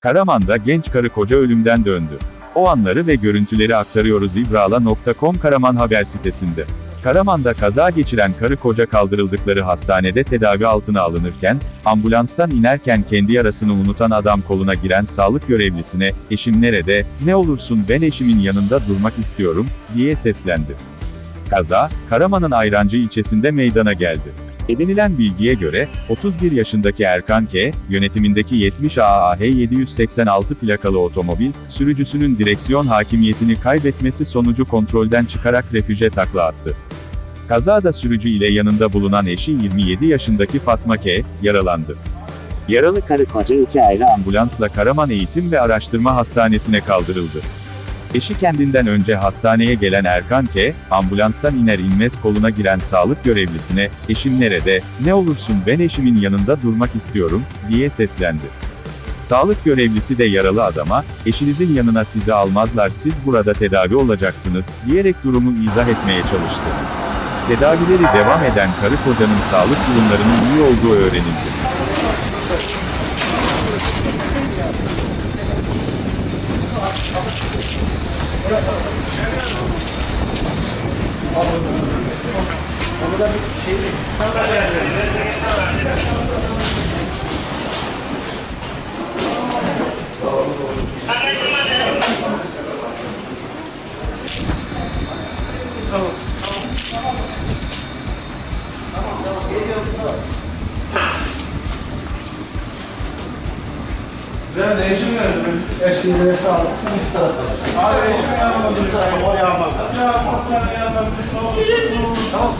Karaman'da genç karı koca ölümden döndü. O anları ve görüntüleri aktarıyoruz ibrala.com Karaman haber sitesinde. Karaman'da kaza geçiren karı koca kaldırıldıkları hastanede tedavi altına alınırken, ambulanstan inerken kendi yarasını unutan adam koluna giren sağlık görevlisine, eşim nerede, ne olursun ben eşimin yanında durmak istiyorum, diye seslendi. Kaza, Karaman'ın Ayrancı ilçesinde meydana geldi. Edinilen bilgiye göre, 31 yaşındaki Erkan K, yönetimindeki 70 AAH 786 plakalı otomobil, sürücüsünün direksiyon hakimiyetini kaybetmesi sonucu kontrolden çıkarak refüje takla attı. Kazada sürücü ile yanında bulunan eşi 27 yaşındaki Fatma K, yaralandı. Yaralı karı koca iki ayrı ambulansla Karaman Eğitim ve Araştırma Hastanesi'ne kaldırıldı. Eşi kendinden önce hastaneye gelen Erkan K, ambulanstan iner inmez koluna giren sağlık görevlisine, eşim nerede, ne olursun ben eşimin yanında durmak istiyorum, diye seslendi. Sağlık görevlisi de yaralı adama, eşinizin yanına sizi almazlar siz burada tedavi olacaksınız, diyerek durumu izah etmeye çalıştı. Tedavileri devam eden karı kocanın sağlık durumlarının iyi olduğu öğrenildi. Onu da bir şey Tamam. Tamam. Tamam. Tamam. Tamam. Tamam. Ben de eşim nerede? Eşinize sağlık. Siz üst tarafa. Abi eşim yanımda. Üst tarafa oraya almazlar. Ya muhtar yanımda. Tamam.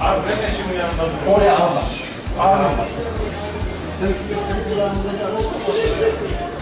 Abi ben eşimin yanında. Oraya almaz. Abi. Sen üst tarafa. Sen kulağını da